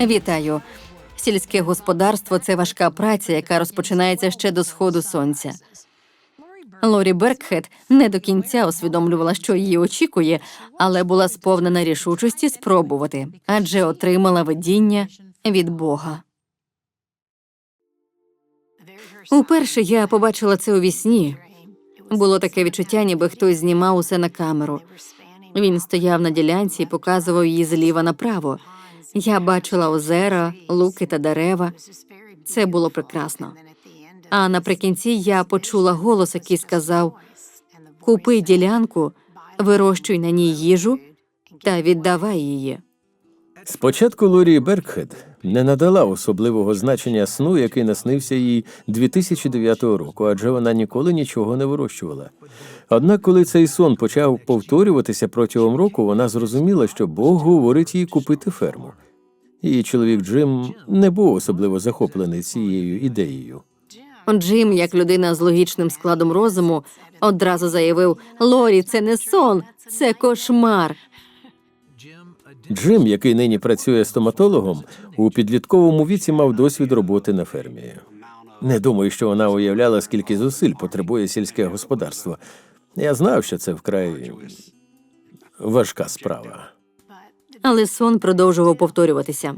Вітаю. Сільське господарство це важка праця, яка розпочинається ще до сходу сонця. Лорі Беркхед не до кінця усвідомлювала, що її очікує, але була сповнена рішучості спробувати, адже отримала видіння від Бога. Уперше я побачила це у вісні. Було таке відчуття, ніби хтось знімав усе на камеру. Він стояв на ділянці і показував її зліва направо. Я бачила озера, луки та дерева. Це було прекрасно. А наприкінці я почула голос, який сказав: Купи ділянку, вирощуй на ній їжу та віддавай її. Спочатку Лорі Беркхед не надала особливого значення сну, який наснився їй 2009 року, адже вона ніколи нічого не вирощувала. Однак, коли цей сон почав повторюватися протягом року, вона зрозуміла, що Бог говорить їй купити ферму. Її чоловік Джим не був особливо захоплений цією ідеєю. Джим, як людина з логічним складом розуму, одразу заявив: Лорі, це не сон, це кошмар. Джим, який нині працює стоматологом, у підлітковому віці мав досвід роботи на фермі. Не думаю, що вона уявляла, скільки зусиль потребує сільське господарство. Я знав, що це вкрай важка справа. Але сон продовжував повторюватися.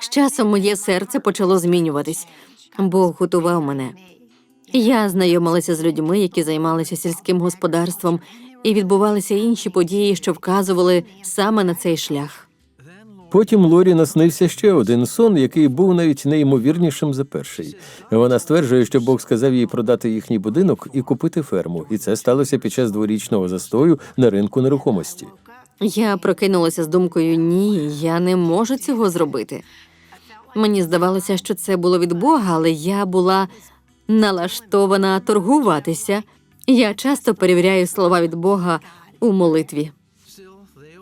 З часом моє серце почало змінюватись. Бог готував мене. Я знайомилася з людьми, які займалися сільським господарством, і відбувалися інші події, що вказували саме на цей шлях. Потім Лорі наснився ще один сон, який був навіть неймовірнішим за перший. Вона стверджує, що Бог сказав їй продати їхній будинок і купити ферму, і це сталося під час дворічного застою на ринку нерухомості. Я прокинулася з думкою: ні, я не можу цього зробити. Мені здавалося, що це було від Бога, але я була налаштована торгуватися. Я часто перевіряю слова від Бога у молитві.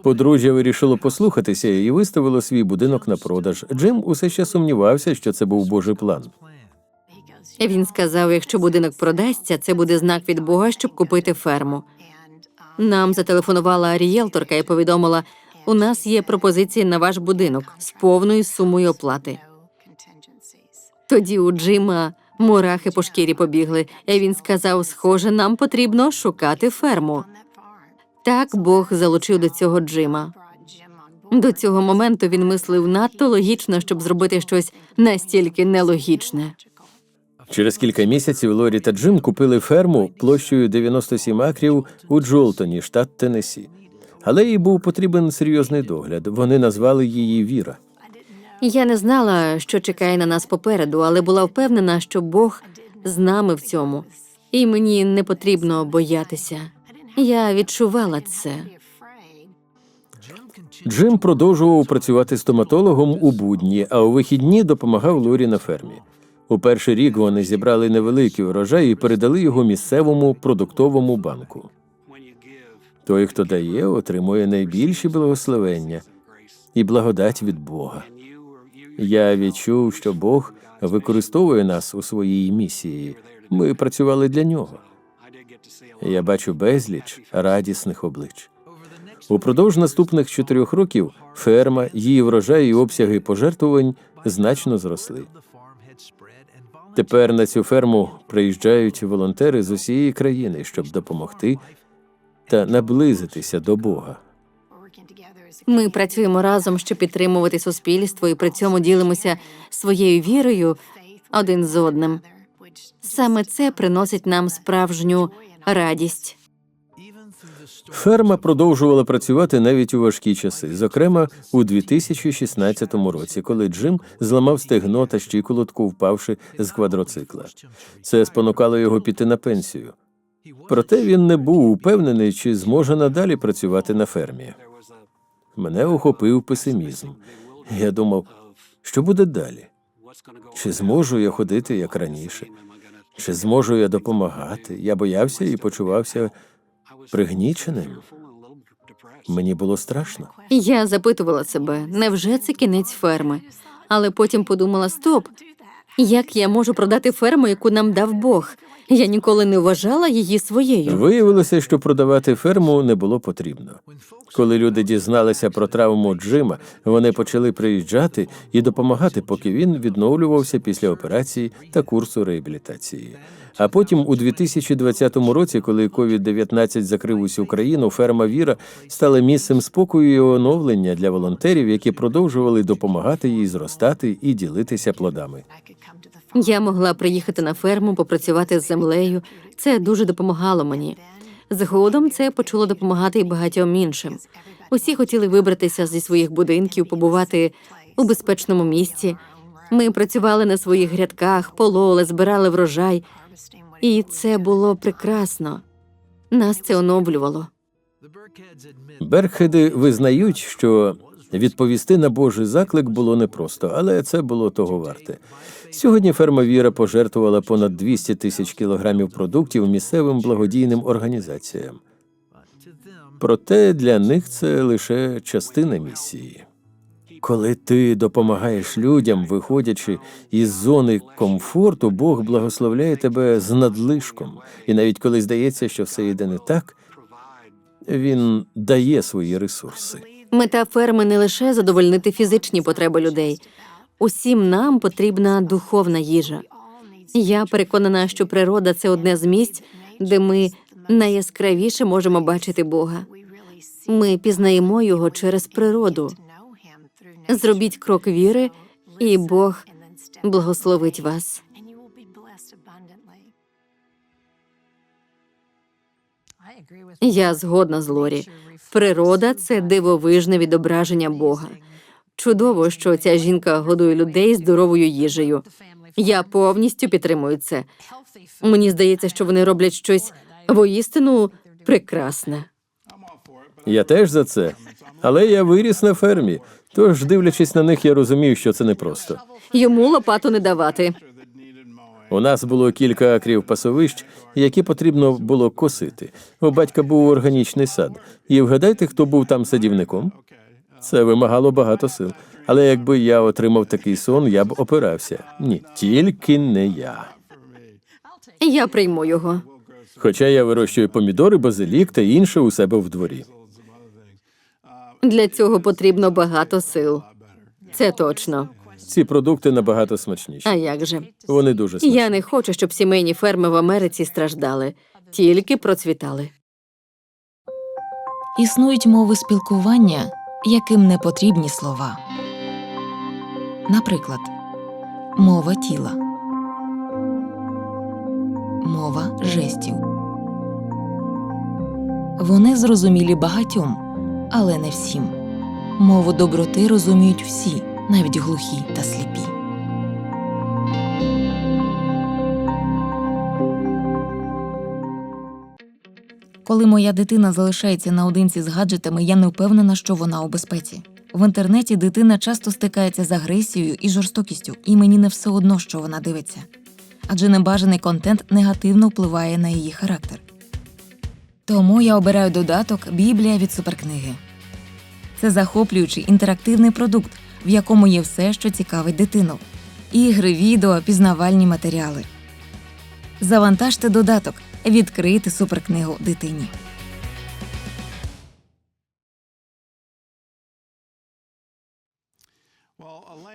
Подружжя вирішило послухатися і виставило свій будинок на продаж. Джим усе ще сумнівався, що це був Божий план. Він сказав: якщо будинок продасться, це буде знак від Бога, щоб купити ферму. Нам зателефонувала рієлторка і повідомила: у нас є пропозиції на ваш будинок з повною сумою оплати. Тоді у Джима мурахи по шкірі побігли, і він сказав: схоже, нам потрібно шукати ферму. Так Бог залучив до цього Джима. До цього моменту він мислив надто логічно, щоб зробити щось настільки нелогічне. Через кілька місяців Лорі та Джим купили ферму площею 97 акрів у Джолтоні, штат Теннессі. Але їй був потрібен серйозний догляд. Вони назвали її Віра. Я не знала, що чекає на нас попереду, але була впевнена, що Бог з нами в цьому, і мені не потрібно боятися. Я відчувала це. Джим продовжував працювати стоматологом у будні, а у вихідні допомагав Лорі на фермі. У перший рік вони зібрали невеликий урожай і передали його місцевому продуктовому банку. Той, хто дає, отримує найбільші благословення і благодать від Бога. Я відчув, що Бог використовує нас у своїй місії. Ми працювали для нього. Я бачу безліч радісних облич. Упродовж наступних чотирьох років ферма, її врожай і обсяги пожертвувань значно зросли. Тепер на цю ферму приїжджають волонтери з усієї країни, щоб допомогти та наблизитися до Бога. Ми працюємо разом, щоб підтримувати суспільство, і при цьому ділимося своєю вірою один з одним. Саме це приносить нам справжню радість. Ферма продовжувала працювати навіть у важкі часи, зокрема у 2016 році, коли Джим зламав стегно та щиколотку, впавши з квадроцикла. Це спонукало його піти на пенсію. Проте він не був упевнений, чи зможе надалі працювати на фермі. Мене охопив песимізм. Я думав, що буде далі? Чи зможу я ходити як раніше? Чи зможу я допомагати? Я боявся і почувався пригніченим. Мені було страшно. Я запитувала себе, невже це кінець ферми? Але потім подумала: стоп, Як я можу продати ферму, яку нам дав Бог? Я ніколи не вважала її своєю. Виявилося, що продавати ферму не було потрібно. Коли люди дізналися про травму Джима, вони почали приїжджати і допомагати, поки він відновлювався після операції та курсу реабілітації. А потім, у 2020 році, коли COVID-19 закрив усю країну, ферма Віра стала місцем спокою і оновлення для волонтерів, які продовжували допомагати їй зростати і ділитися плодами. Я могла приїхати на ферму, попрацювати з землею. Це дуже допомагало мені. Згодом це почало допомагати і багатьом іншим. Усі хотіли вибратися зі своїх будинків, побувати у безпечному місці. Ми працювали на своїх грядках, пололи, збирали врожай, і це було прекрасно. Нас це оновлювало. Бергхеди визнають, що відповісти на Божий заклик було непросто, але це було того варте. Сьогодні ферма Віра пожертвувала понад 200 тисяч кілограмів продуктів місцевим благодійним організаціям. Проте для них це лише частина місії. Коли ти допомагаєш людям, виходячи із зони комфорту, Бог благословляє тебе з надлишком. І навіть коли здається, що все йде не так, він дає свої ресурси. Мета ферми не лише задовольнити фізичні потреби людей. Усім нам потрібна духовна їжа. Я переконана, що природа це одне з місць, де ми найяскравіше можемо бачити Бога. Ми пізнаємо його через природу. Зробіть крок віри, і Бог благословить вас. Я згодна з Лорі. Природа це дивовижне відображення Бога. Чудово, що ця жінка годує людей здоровою їжею. Я повністю підтримую це. Мені здається, що вони роблять щось воістину прекрасне. Я теж за це. Але я виріс на фермі. Тож, дивлячись на них, я розумію, що це непросто. Йому лопату не давати. У нас було кілька акрів пасовищ, які потрібно було косити. У батька був органічний сад. І вгадайте, хто був там садівником? Це вимагало багато сил. Але якби я отримав такий сон, я б опирався. Ні, тільки не я. Я прийму його. Хоча я вирощую помідори, базилік та інше у себе в дворі. Для цього потрібно багато сил. Це точно. Ці продукти набагато смачніші. А як же? Вони дуже смачні. Я не хочу, щоб сімейні ферми в Америці страждали, тільки процвітали. Існують мови спілкування, яким не потрібні слова. Наприклад, мова тіла, мова жестів. Вони зрозумілі багатьом, але не всім. Мову доброти розуміють всі, навіть глухі та сліпі. Коли моя дитина залишається наодинці з гаджетами, я не впевнена, що вона у безпеці. В інтернеті дитина часто стикається з агресією і жорстокістю, і мені не все одно, що вона дивиться. Адже небажаний контент негативно впливає на її характер. Тому я обираю додаток Біблія від суперкниги. Це захоплюючий інтерактивний продукт, в якому є все, що цікавить дитину: ігри, відео, пізнавальні матеріали. Завантажте додаток, відкрити суперкнигу дитині.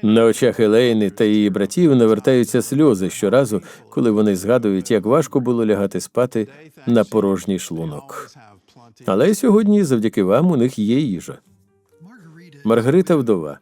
На очах Елейни та її братів навертаються сльози щоразу, коли вони згадують, як важко було лягати спати на порожній шлунок. Але сьогодні, завдяки вам, у них є їжа. Маргарита вдова.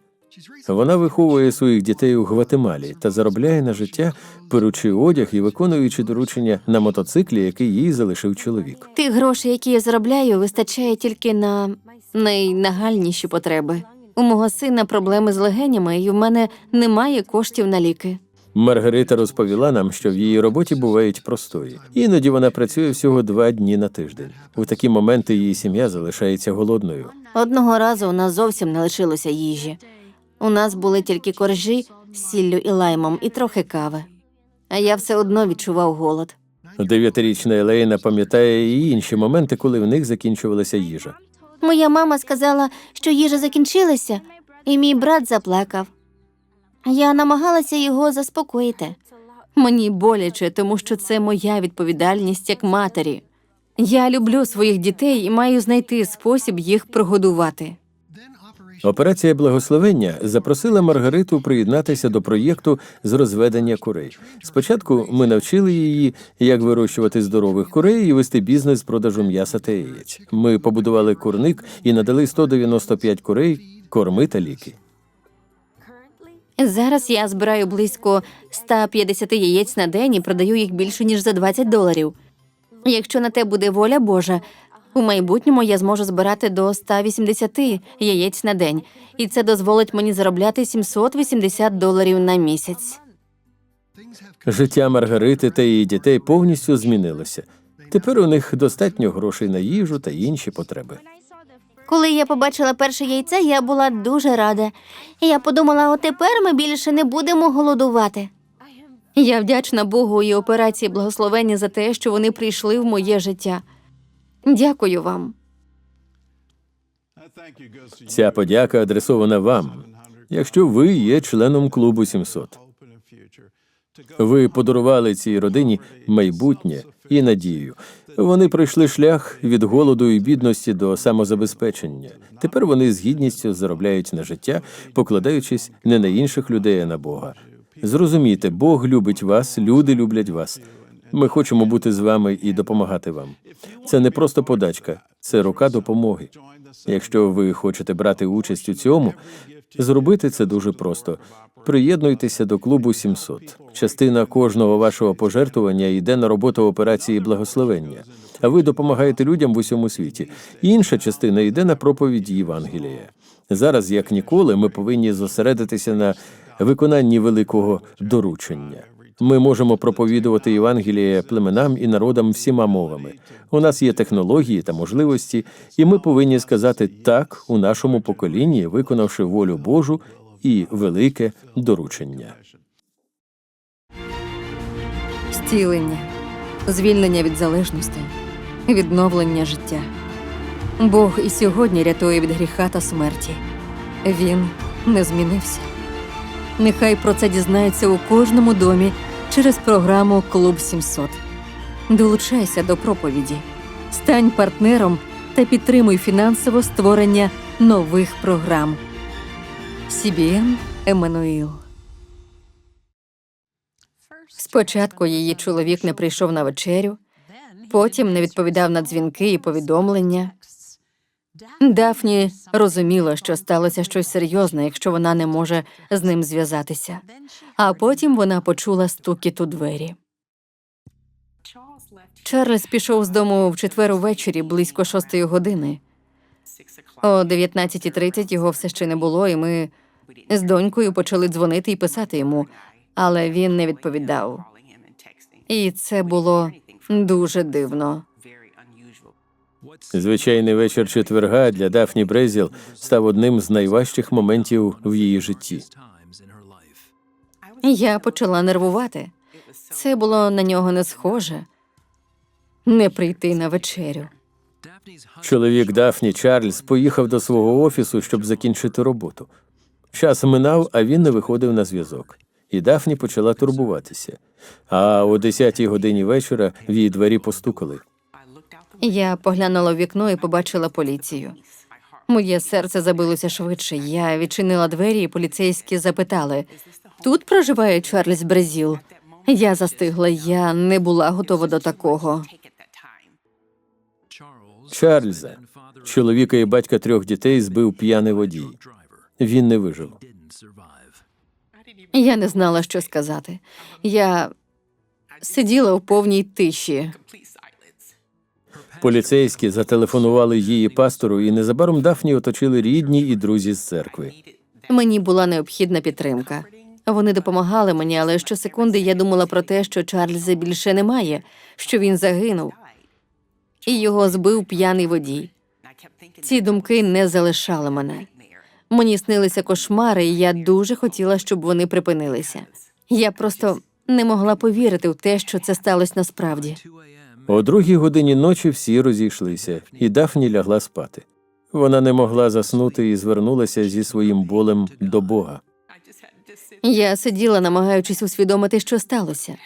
Вона виховує своїх дітей у Гватемалі та заробляє на життя, перучи одяг і виконуючи доручення на мотоциклі, який їй залишив чоловік. Тих грошей, які я заробляю, вистачає тільки на найнагальніші потреби. У мого сина проблеми з легенями, і в мене немає коштів на ліки. Маргарита розповіла нам, що в її роботі бувають простої. Іноді вона працює всього два дні на тиждень. У такі моменти її сім'я залишається голодною. Одного разу у нас зовсім не лишилося їжі. У нас були тільки коржі з сіллю і лаймом, і трохи кави. А я все одно відчував голод. Дев'ятирічна Елейна пам'ятає і інші моменти, коли в них закінчувалася їжа. Моя мама сказала, що їжа закінчилася, і мій брат заплакав. Я намагалася його заспокоїти. Мені боляче, тому що це моя відповідальність як матері. Я люблю своїх дітей і маю знайти спосіб їх прогодувати. Операція благословення запросила Маргариту приєднатися до проєкту з розведення курей. Спочатку ми навчили її, як вирощувати здорових курей і вести бізнес з продажу м'яса та яєць. Ми побудували курник і надали 195 курей, корми та ліки. Зараз я збираю близько 150 яєць на день і продаю їх більше ніж за 20 доларів. Якщо на те буде воля Божа, у майбутньому я зможу збирати до 180 яєць на день, і це дозволить мені заробляти 780 доларів на місяць. Життя Маргарити та її дітей повністю змінилося. Тепер у них достатньо грошей на їжу та інші потреби. Коли я побачила перше яйце, я була дуже рада. Я подумала, от тепер ми більше не будемо голодувати. Я вдячна Богу і операції благословення за те, що вони прийшли в моє життя. Дякую вам. Ця подяка адресована вам, якщо ви є членом клубу 700. Ви подарували цій родині майбутнє і надію. Вони пройшли шлях від голоду і бідності до самозабезпечення. Тепер вони з гідністю заробляють на життя, покладаючись не на інших людей, а на Бога. Зрозумійте, Бог любить вас, люди люблять вас. Ми хочемо бути з вами і допомагати вам. Це не просто подачка, це рука допомоги. Якщо ви хочете брати участь у цьому, зробити це дуже просто. Приєднуйтеся до клубу 700. Частина кожного вашого пожертвування йде на роботу операції благословення, а ви допомагаєте людям в усьому світі. Інша частина йде на проповідь Євангелія. Зараз, як ніколи, ми повинні зосередитися на виконанні великого доручення. Ми можемо проповідувати Євангеліє племенам і народам всіма мовами. У нас є технології та можливості, і ми повинні сказати так у нашому поколінні, виконавши волю Божу і велике доручення. Зцілення, звільнення від залежностей, відновлення життя. Бог і сьогодні рятує від гріха та смерті. Він не змінився. Нехай про це дізнається у кожному домі через програму Клуб 700. Долучайся до проповіді, стань партнером та підтримуй фінансово створення нових програм. CBN Еммануїл. Спочатку її чоловік не прийшов на вечерю, потім не відповідав на дзвінки і повідомлення. Дафні розуміла, що сталося щось серйозне, якщо вона не може з ним зв'язатися. А потім вона почула стукіт у двері. Чарльз пішов з дому в четвер увечері близько шостої години. О 19.30 його все ще не було, і ми з донькою почали дзвонити і писати йому, але він не відповідав. І це було дуже дивно. Звичайний вечір четверга для Дафні Брезіл став одним з найважчих моментів в її житті. Я почала нервувати. Це було на нього не схоже не прийти на вечерю. Чоловік Дафні Чарльз поїхав до свого офісу, щоб закінчити роботу. Час минав, а він не виходив на зв'язок. І Дафні почала турбуватися. А о 10-й годині вечора в її двері постукали. Я поглянула в вікно і побачила поліцію. Моє серце забилося швидше. Я відчинила двері, і поліцейські запитали: тут проживає Чарльз Брезіл. Я застигла, я не була готова до такого. Чарльза, чоловіка і батька трьох дітей, збив п'яний водій. Він не вижив. Я не знала, що сказати. Я сиділа у повній тиші. Поліцейські зателефонували її пастору, і незабаром Дафні оточили рідні і друзі з церкви. Мені була необхідна підтримка. Вони допомагали мені, але щосекунди я думала про те, що Чарльза більше немає, що він загинув, і його збив п'яний водій. Ці думки не залишали мене. Мені снилися кошмари, і я дуже хотіла, щоб вони припинилися. Я просто не могла повірити в те, що це сталося насправді. О другій годині ночі всі розійшлися, і Дафні лягла спати. Вона не могла заснути і звернулася зі своїм болем до Бога. Я сиділа, намагаючись усвідомити, що сталося.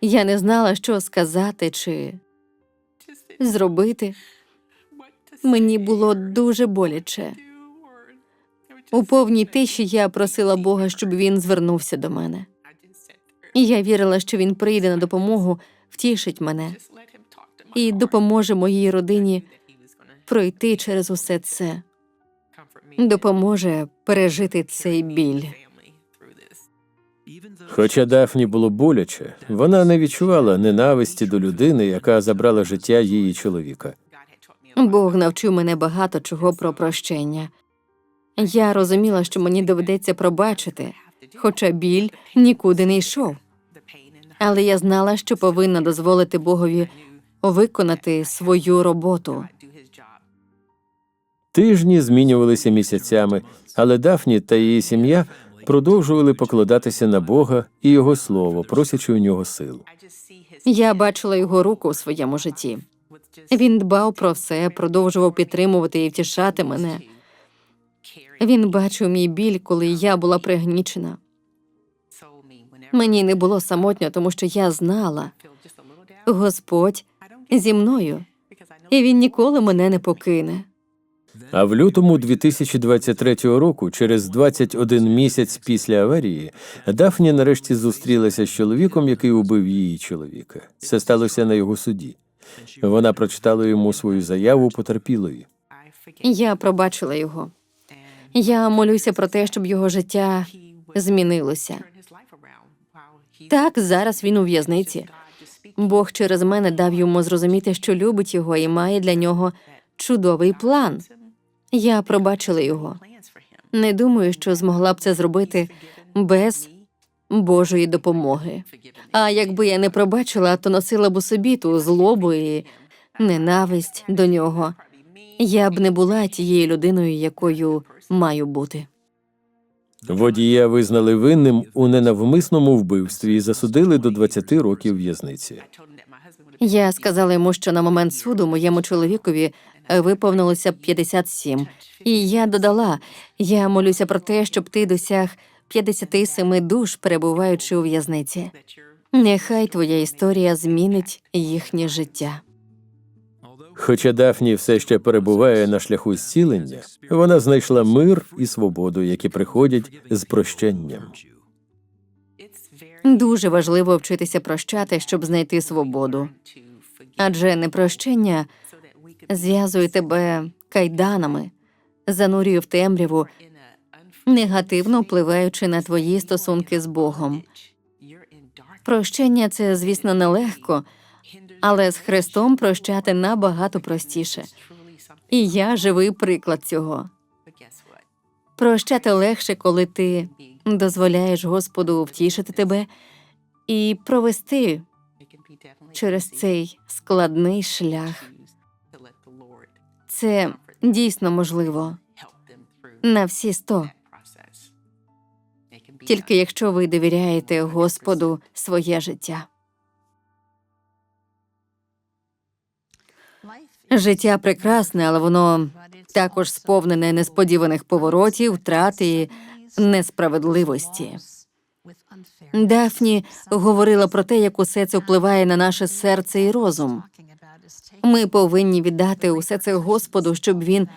Я не знала, що сказати чи зробити. Мені було дуже боляче. У повній тиші я просила Бога, щоб він звернувся до мене. І я вірила, що він прийде на допомогу, втішить мене і допоможе моїй родині пройти через усе це, допоможе пережити цей біль. Хоча Дафні було боляче, вона не відчувала ненависті до людини, яка забрала життя її чоловіка. Бог навчив мене багато чого про прощення. Я розуміла, що мені доведеться пробачити, хоча біль нікуди не йшов. Але я знала, що повинна дозволити Богові виконати свою роботу. Тижні змінювалися місяцями, але Дафні та її сім'я продовжували покладатися на Бога і його слово, просячи у нього сил. Я бачила його руку у своєму житті. Він дбав про все, продовжував підтримувати і втішати мене. Він бачив мій біль, коли я була пригнічена. Мені не було самотньо, тому що я знала, Господь зі мною, і він ніколи мене не покине. А в лютому 2023 року, через 21 місяць після аварії, Дафні нарешті зустрілася з чоловіком, який убив її чоловіка. Це сталося на його суді. Вона прочитала йому свою заяву потерпілої. Я пробачила його. Я молюся про те, щоб його життя змінилося. Так, зараз він у в'язниці. Бог через мене дав йому зрозуміти, що любить його і має для нього чудовий план. Я пробачила його. Не думаю, що змогла б це зробити без Божої допомоги. А якби я не пробачила, то носила б у собі ту злобу і ненависть до нього. Я б не була тією людиною, якою маю бути. Водія визнали винним у ненавмисному вбивстві і засудили до 20 років в'язниці. Я сказала йому, що на момент суду моєму чоловікові виповнилося 57. І я додала: я молюся про те, щоб ти досяг 57 душ, перебуваючи у в'язниці. Нехай твоя історія змінить їхнє життя. Хоча Дафні все ще перебуває на шляху зцілення, вона знайшла мир і свободу, які приходять з прощенням. Дуже важливо вчитися прощати, щоб знайти свободу. Адже непрощення зв'язує тебе кайданами, занурює в темряву, негативно впливаючи на твої стосунки з Богом. Прощення це, звісно, нелегко, але з Христом прощати набагато простіше. І я живий приклад цього. Прощати легше, коли ти дозволяєш Господу втішити тебе і провести через цей складний шлях. Це дійсно можливо на всі сто. Тільки якщо ви довіряєте Господу своє життя. Життя прекрасне, але воно також сповнене несподіваних поворотів, втрат і несправедливості. Дафні говорила про те, як усе це впливає на наше серце і розум. Ми повинні віддати усе це Господу, щоб він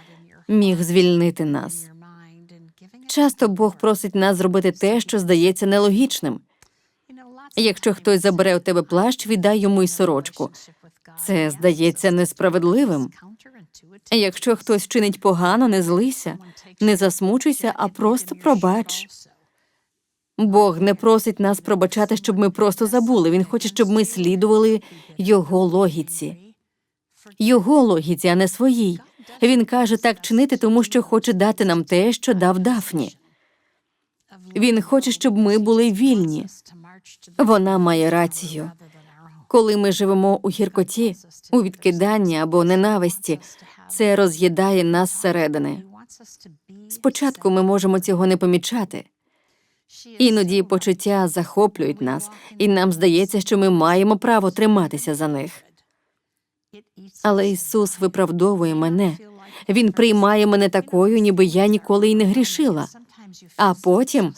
міг звільнити нас. Часто Бог просить нас зробити те, що здається нелогічним. Якщо хтось забере у тебе плащ, віддай йому й сорочку. Це здається несправедливим. Якщо хтось чинить погано, не злися, не засмучуйся, а просто пробач. Бог не просить нас пробачати, щоб ми просто забули. Він хоче, щоб ми слідували його логіці. Його логіці, а не своїй. Він каже так чинити, тому що хоче дати нам те, що дав Дафні. Він хоче, щоб ми були вільні. Вона має рацію. Коли ми живемо у гіркоті, у відкиданні або ненависті, це роз'їдає нас зсередини. Спочатку ми можемо цього не помічати. Іноді почуття захоплюють нас, і нам здається, що ми маємо право триматися за них. Але Ісус виправдовує мене. Він приймає мене такою, ніби я ніколи й не грішила. А потім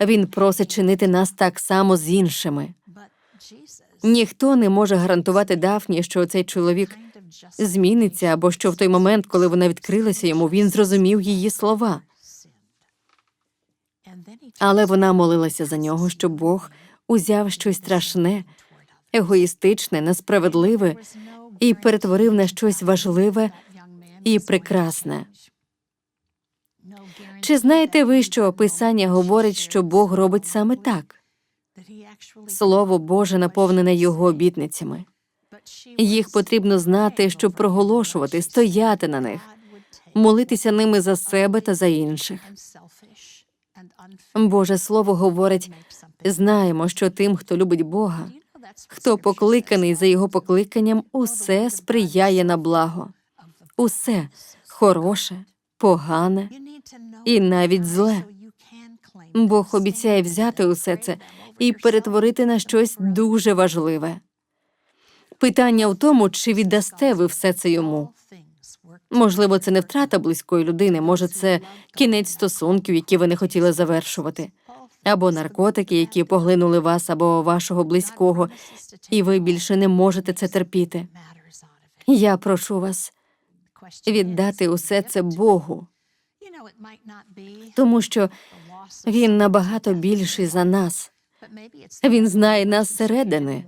Він просить чинити нас так само з іншими. Ніхто не може гарантувати Дафні, що цей чоловік зміниться, або що в той момент, коли вона відкрилася йому, він зрозумів її слова. Але вона молилася за нього, щоб Бог узяв щось страшне, егоїстичне, несправедливе і перетворив на щось важливе і прекрасне. Чи знаєте ви, що Писання говорить, що Бог робить саме так? Слово Боже наповнене його обітницями. Їх потрібно знати, щоб проголошувати, стояти на них, молитися ними за себе та за інших. Боже Слово говорить: знаємо, що тим, хто любить Бога, хто покликаний за його покликанням, усе сприяє на благо, усе хороше, погане і навіть зле. Бог обіцяє взяти усе це і перетворити на щось дуже важливе. Питання в тому, чи віддасте ви все це йому. Можливо, це не втрата близької людини, може, це кінець стосунків, які ви не хотіли завершувати, або наркотики, які поглинули вас або вашого близького, і ви більше не можете це терпіти. Я прошу вас віддати усе це Богу, тому що Він набагато більший за нас. Він знає нас зсередини,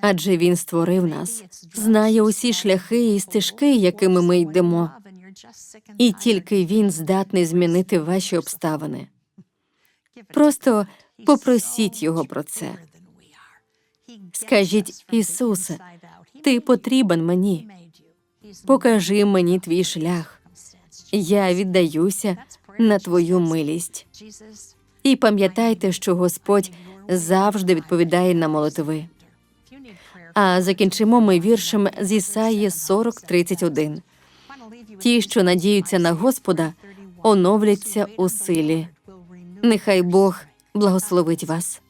адже він створив нас, знає усі шляхи і стежки, якими ми йдемо, і тільки він здатний змінити ваші обставини. Просто попросіть його про це. Скажіть, Ісусе, ти потрібен мені. Покажи мені твій шлях. Я віддаюся на твою милість. І пам'ятайте, що Господь завжди відповідає на молитви. А закінчимо ми віршем з Ісаї 40.31. Ті, що надіються на Господа, оновляться у силі. Нехай Бог благословить вас.